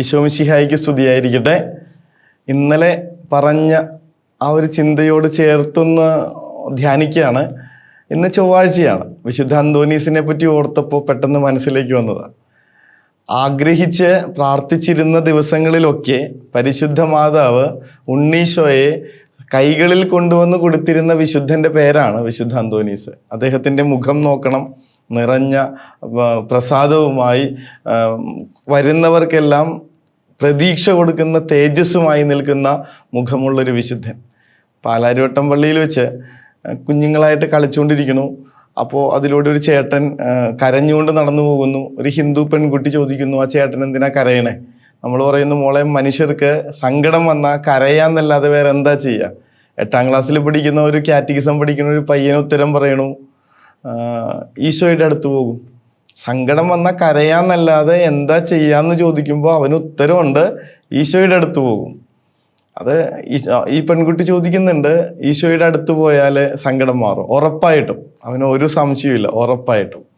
ഈശോമിശിഹായിക്ക് സ്തുതിയായിരിക്കട്ടെ. ഇന്നലെ പറഞ്ഞ ആ ഒരു ചിന്തയോട് ചേർത്തൊന്ന് ധ്യാനിക്കുകയാണ്. ഇന്ന് ചൊവ്വാഴ്ചയാണ്. വിശുദ്ധ അന്തോനീസിനെ പറ്റി ഓർത്തപ്പോൾ പെട്ടെന്ന് മനസ്സിലേക്ക് വന്നതാണ് ആഗ്രഹിച്ച് പ്രാർത്ഥിച്ചിരുന്ന ദിവസങ്ങളിലൊക്കെ പരിശുദ്ധ മാതാവ് ഉണ്ണീശോയെ കൈകളിൽ കൊണ്ടുവന്ന് കൊടുത്തിരുന്ന വിശുദ്ധന്റെ പേരാണ് വിശുദ്ധ അന്തോനീസ്. അദ്ദേഹത്തിന്റെ മുഖം നോക്കണം നിറഞ്ഞ പ്രസാദവുമായി വരുന്നവർക്കെല്ലാം പ്രതീക്ഷ കൊടുക്കുന്ന തേജസ്സുമായി നിൽക്കുന്ന മുഖമുള്ളൊരു വിശുദ്ധൻ. പാലാരിവട്ടം പള്ളിയിൽ വെച്ച് കുഞ്ഞുങ്ങളായിട്ട് കളിച്ചുകൊണ്ടിരിക്കുന്നു. അപ്പോൾ അതിലൂടെ ഒരു ചേട്ടൻ കരഞ്ഞുകൊണ്ട് നടന്നു പോകുന്നു. ഒരു ഹിന്ദു പെൺകുട്ടി ചോദിക്കുന്നു ആ ചേട്ടൻ എന്തിനാ കരയണേ? നമ്മൾ പറയുന്നു മോളെ മനുഷ്യർക്ക് സങ്കടം വന്നാൽ കരയാന്നല്ലാതെ വേറെ എന്താ ചെയ്യുക എട്ടാം ക്ലാസ്സിൽ പഠിക്കുന്ന ഒരു കാറ്റഗിസം പഠിക്കുന്ന ഒരു പയ്യന് ഉത്തരം പറയണു ഈശോയുടെ അടുത്ത് പോകും. സങ്കടം വന്നാൽ കരയാന്നല്ലാതെ എന്താ ചെയ്യാന്ന് ചോദിക്കുമ്പോൾ അവന് ഉത്തരമുണ്ട് ഈശോയുടെ അടുത്ത് പോകും. അത് ഈ- പെൺകുട്ടി ചോദിക്കുന്നുണ്ട് ഈശോയുടെ അടുത്ത് പോയാൽ സങ്കടം മാറും. ഉറപ്പായിട്ടും. അവന് ഒരു സംശയമില്ല ഉറപ്പായിട്ടും.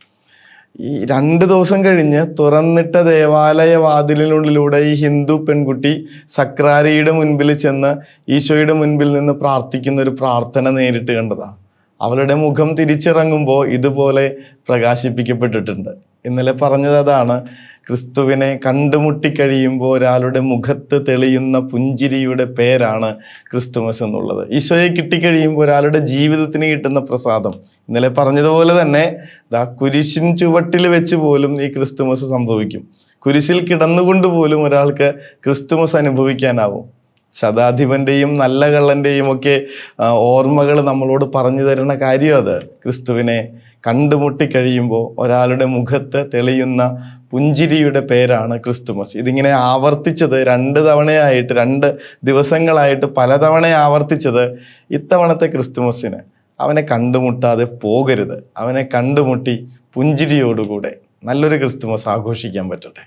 ഈ രണ്ട് ദിവസം കഴിഞ്ഞ് തുറന്നിട്ട ദേവാലയ വാതിലിനുള്ളിലൂടെ ഈ ഹിന്ദു പെൺകുട്ടി സക്രാരിയുടെ മുൻപിൽ ചെന്ന് ഈശോയുടെ മുൻപിൽ നിന്ന് പ്രാർത്ഥിക്കുന്ന ഒരു പ്രാർത്ഥന നേരിട്ട് കണ്ടതാ. അവളുടെ മുഖം തിരിച്ചിറങ്ങുമ്പോൾ ഇതുപോലെ പ്രകാശിപ്പിക്കപ്പെട്ടിട്ടുണ്ട്. ഇന്നലെ പറഞ്ഞത് അതാണ്. ക്രിസ്തുവിനെ കണ്ടുമുട്ടിക്കഴിയുമ്പോൾ ഒരാളുടെ മുഖത്ത് തെളിയുന്ന പുഞ്ചിരിയുടെ പേരാണ് ക്രിസ്തുമസ് എന്നുള്ളത്. ഈശോയെ കിട്ടിക്കഴിയുമ്പോൾ ഒരാളുടെ ജീവിതത്തിന് കിട്ടുന്ന പ്രസാദം. ഇന്നലെ പറഞ്ഞതുപോലെ തന്നെ ദാ കുരിശിൻ ചുവട്ടിൽ വെച്ച് പോലും ഈ ക്രിസ്തുമസ് സംഭവിക്കും. കുരിശിൽ കിടന്നുകൊണ്ട് പോലും ഒരാൾക്ക് ക്രിസ്തുമസ് അനുഭവിക്കാനാവും. ശതാധിപന്റെയും നല്ല കള്ളന്റെയും ഒക്കെ ഓർമ്മകൾ നമ്മളോട് പറഞ്ഞു തരുന്ന കാര്യം അത്. ക്രിസ്തുവിനെ കണ്ടുമുട്ടി കഴിയുമ്പോൾ ഒരാളുടെ മുഖത്ത് തെളിയുന്ന പുഞ്ചിരിയുടെ പേരാണ് ക്രിസ്തുമസ് ഇതിങ്ങനെ ആവർത്തിച്ചത് രണ്ട് തവണയായിട്ട് രണ്ട് ദിവസങ്ങളായിട്ട് പലതവണ ആവർത്തിച്ചത് ഇത്തവണത്തെ ക്രിസ്തുമസിന് അവനെ കണ്ടുമുട്ടാതെ പോകരുത്. അവനെ കണ്ടുമുട്ടി പുഞ്ചിരിയോടുകൂടെ നല്ലൊരു ക്രിസ്തുമസ് ആഘോഷിക്കാൻ പറ്റട്ടെ.